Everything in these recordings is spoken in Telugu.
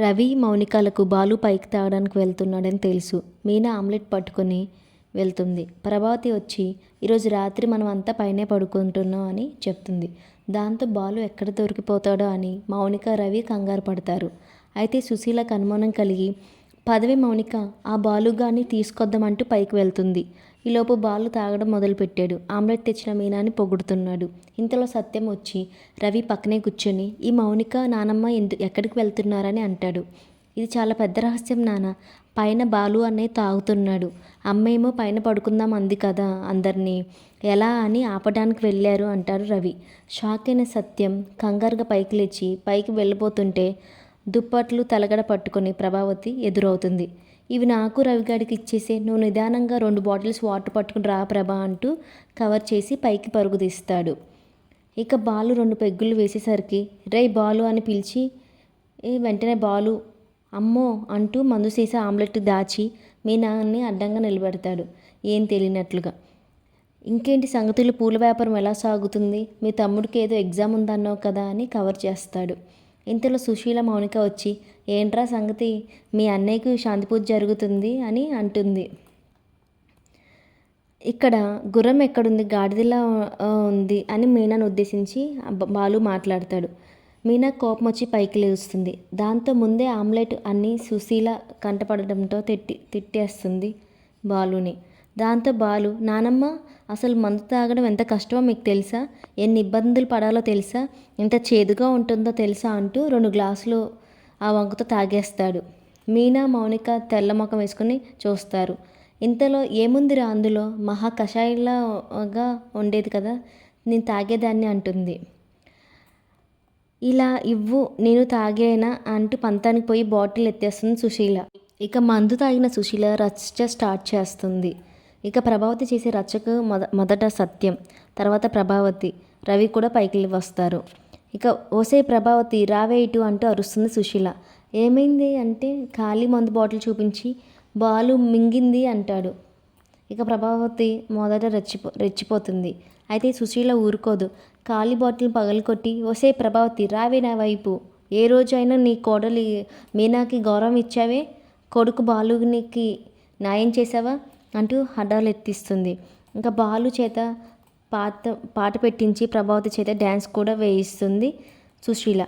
రవి మౌనికలకు బాలు పైకి తాగడానికి వెళ్తున్నాడని తెలుసు. మీనా ఆమ్లెట్ పట్టుకొని వెళ్తుంది. ప్రభావతి వచ్చి ఈరోజు రాత్రి మనం అంతా పైనే పడుకుంటున్నాం అని చెప్తుంది. దాంతో బాలు ఎక్కడ దొరికిపోతాడో అని మౌనిక రవి కంగారు పడతారు. అయితే సుశీలకు అనుమానం కలిగి పదవి మౌనిక ఆ బాలుగాన్ని తీసుకొద్దామంటూ పైకి వెళ్తుంది. ఈలోపు బాలు తాగడం మొదలుపెట్టాడు. ఆమ్లెట్ తెచ్చిన మీనాని పొగుడుతున్నాడు. ఇంతలో సత్యం వచ్చి రవి పక్కనే కూర్చొని ఈ మౌనిక నానమ్మ ఎందు ఎక్కడికి వెళ్తున్నారని అంటాడు. ఇది చాలా పెద్ద రహస్యం నాన్న పైన బాలు అనే తాగుతున్నాడు. అమ్మేమో పైన పడుకుందాం అంది కదా అందరినీ. ఎలా అని ఆపడానికి వెళ్ళారు అంటారు రవి. షాక్ అయిన సత్యం కంగారుగా పైకి లేచి పైకి వెళ్ళిపోతుంటే దుప్పట్లు తలగడ పట్టుకుని ప్రభావతి ఎదురవుతుంది. ఇవి నాకు రవిగాడికి ఇచ్చేసే నువ్వు నిదానంగా రెండు బాటిల్స్ వాటర్ పట్టుకుని రా ప్రభా అంటూ కవర్ చేసి పైకి పరుగు తీస్తాడు. ఇక బాలు రెండు పెగ్గులు వేసేసరికి రే బాలు అని పిలిచి ఏ వెంటనే బాలు అమ్మో అంటూ మందు సీసా ఆమ్లెట్ దాచి మీ నాన్నని అడ్డంగా నిలబెడతాడు ఏం తెలియనట్లుగా. ఇంకేంటి సంగతులు? పూల వ్యాపారం ఎలా సాగుతుంది? మీ తమ్ముడికి ఏదో ఎగ్జామ్ ఉందన్నావు కదా అని కవర్ చేస్తాడు. ఇంతలో సుశీల మౌనిక వచ్చి ఏంట్రా సంగతి? మీ అన్నయ్యకు శాంతి పూజ జరుగుతుంది అని అంటుంది. ఇక్కడ గుర్రం ఎక్కడుంది? గాడిదలా ఉంది అని మీనాను ఉద్దేశించి బాలు మాట్లాడతాడు. మీనా కోపం వచ్చి పైకి లేస్తుంది. దాంతో ముందే ఆమ్లెట్ అన్ని సుశీల కంటపడడంతో తిట్టి తిట్టేస్తుంది బాలుని. దాంతో బాలు నానమ్మ అసలు మందు తాగడం ఎంత కష్టమో మీకు తెలుసా? ఎన్ని ఇబ్బందులు పడాలో తెలుసా? ఎంత చేదుగా ఉంటుందో తెలుసా? అంటూ రెండు గ్లాసులు ఆ వంకతో తాగేస్తాడు. మీనా మౌనిక తెల్ల ముఖం వేసుకుని చూస్తారు. ఇంతలో ఏముందిరా అందులో? మహా ఉండేది కదా? నేను తాగేదాన్ని అంటుంది. ఇలా ఇవ్వు నేను తాగేనా? అంటూ పంతానికి పోయి బాటిల్ ఎత్తేస్తుంది సుశీల. ఇక మందు తాగిన సుశీల రచ్చ స్టార్ట్ చేస్తుంది. ఇక ప్రభావతి చేసే రచ్చకు మొద మొదట సత్యం తర్వాత ప్రభావతి రవి కూడా పైకి వస్తారు. ఇక ఓసే ప్రభావతి రావే ఇటు అంటూ అరుస్తుంది సుశీల. ఏమైంది అంటే ఖాళీ మందు బాటిల్ చూపించి బాలు మింగింది అంటాడు. ఇక ప్రభావతి మొదట రెచ్చిపో రెచ్చిపోతుంది. అయితే సుశీల ఊరుకోదు. ఖాళీ బాటిల్ పగలకొట్టి ఓసే ప్రభావతి రావే నా వైపు. ఏ రోజైనా నీ కోడలి మీనాకి గౌరవం ఇచ్చావే? కొడుకు బాలునికి న్యాయం చేసావా అంటూ హడాలు ఎత్తిస్తుంది. ఇంకా బాలు చేత పాట పాట పెట్టించి ప్రభావతి చేత డ్యాన్స్ కూడా వేయిస్తుంది సుశీల.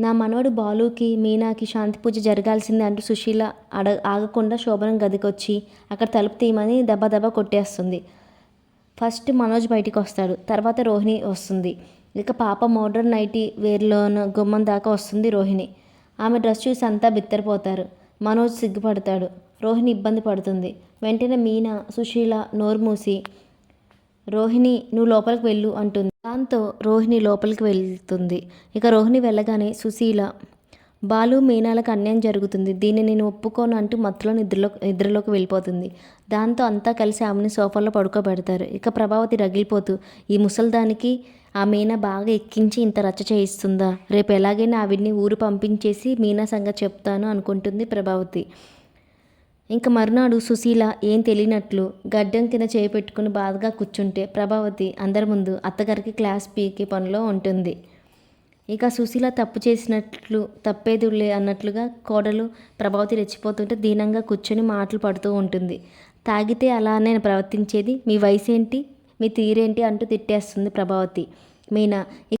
నా మనవడు బాలుకి మీనాకి శాంతి పూజ జరగాల్సిందే అంటూ సుశీల అడ ఆగకుండా శోభనం గదికొచ్చి అక్కడ తలుపు తీయమని దెబ్బ కొట్టేస్తుంది. ఫస్ట్ మనోజ్ బయటికి వస్తాడు. తర్వాత రోహిణి వస్తుంది. ఇక పాప మోడర్న్ నైటీ వేర్లోన గుమ్మం దాకా వస్తుంది రోహిణి. ఆమె డ్రెస్ చూసి అంతా బిత్తరపోతారు. మనోజ్ సిగ్గుపడతాడు. రోహిణి ఇబ్బంది పడుతుంది. వెంటనే మీనా సుశీల నోర్మూసి రోహిణి నువ్వు లోపలికి వెళ్ళు అంటుంది. దాంతో రోహిణి లోపలికి వెళ్తుంది. ఇక రోహిణి వెళ్ళగానే సుశీల బాలు మీనాలకు అన్యాయం జరుగుతుంది. దీన్ని నేను ఒప్పుకోను అంటూ మత్తులో నిద్రలో నిద్రలోకి వెళ్ళిపోతుంది. దాంతో అంతా కలిసి ఆమెని సోఫాలో పడుకోబెడతారు. ఇక ప్రభావతి రగిలిపోతూ ఈ ముసల్దానికి ఆ మీనా బాగా ఎక్కించి ఇంత రచ్చ చేయిస్తుందా? రేపు ఎలాగైనా ఆవిడ్ని ఊరు పంపించేసి మీనా సంగతి చెప్తాను అనుకుంటుంది ప్రభావతి. ఇంకా మరునాడు సుశీల ఏం తెలియనట్లు గడ్డం కింద చేపెట్టుకుని బాధగా కూర్చుంటే ప్రభావతి అందరి ముందు అత్తగారికి క్లాస్ పీకి పనిలో ఉంటుంది. ఇక సుశీల తప్పు చేసినట్లు తప్పేదులే అన్నట్లుగా కోడలు ప్రభావతి రెచ్చిపోతుంటే దీనంగా కూర్చొని మాటలు పడుతూ ఉంటుంది. తాగితే అలానే ప్రవర్తించేది మీ వయసు ఏంటి మీ తీరేంటి? అంటూ తిట్టేస్తుంది ప్రభావతి. మీనా